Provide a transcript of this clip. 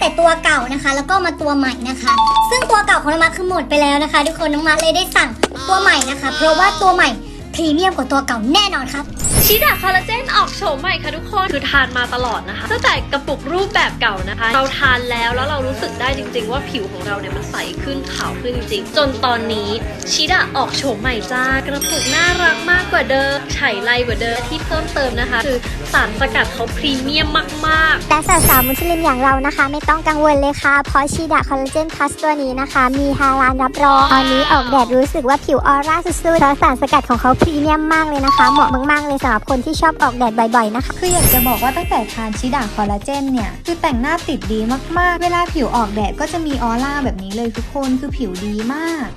แต่ตัวเก่านะคะ แล้วก็มาตัวใหม่นะคะ ซึ่งตัวเก่าของน้องมาคือหมดไปแล้วนะคะ ทุกคนน้องมาเลยได้สั่งตัวใหม่นะคะ เพราะว่าตัวใหม่ พรีเมียมกว่าตัวเก่าแน่นอนครับ ชิดาคอลลาเจนออกโฉมใหม่ค่ะทุกคนคือทานมาตลอดนะคะตั้งแต่กระปุกรูปแบบเก่านะคะ เราทานแล้วแล้วเรารู้สึกได้จริง ๆ ว่าผิวของเราเนี่ยมันใสขึ้นขาวขึ้นจริงๆ จนตอนนี้ชิดาออกโฉมใหม่จ้ากระปุกน่ารักมากกว่าเดิมไฉไลกว่าเดิมที่เพิ่มเติมนะคะ คือสารสกัดเขาพรีเมียมมากๆ แต่สาวสาวๆมุสลิมอย่างเรานะคะ ไม่ต้องกังวลเลยค่ะ เพราะชีดาคอลลาเจนพลัสตัวนี้นะคะ มีฮาลาลรับรองตอนนี้ออกแดดรู้สึกว่าผิวออร่าสุดๆเพราะสารสกัดของเขาพรีเมียมมากเลยนะคะ เหมาะมากๆเลยสำหรับคนที่ชอบออกแดดบ่อยๆนะคะคืออยากจะบอกว่าตั้งแต่ทานชิดาคอลลาเจนเนี่ยคือแต่งหน้าติดดีมากๆ เวลาผิวออกแดดก็จะมีออร่าแบบนี้เลยทุกคนคือผิวดีมาก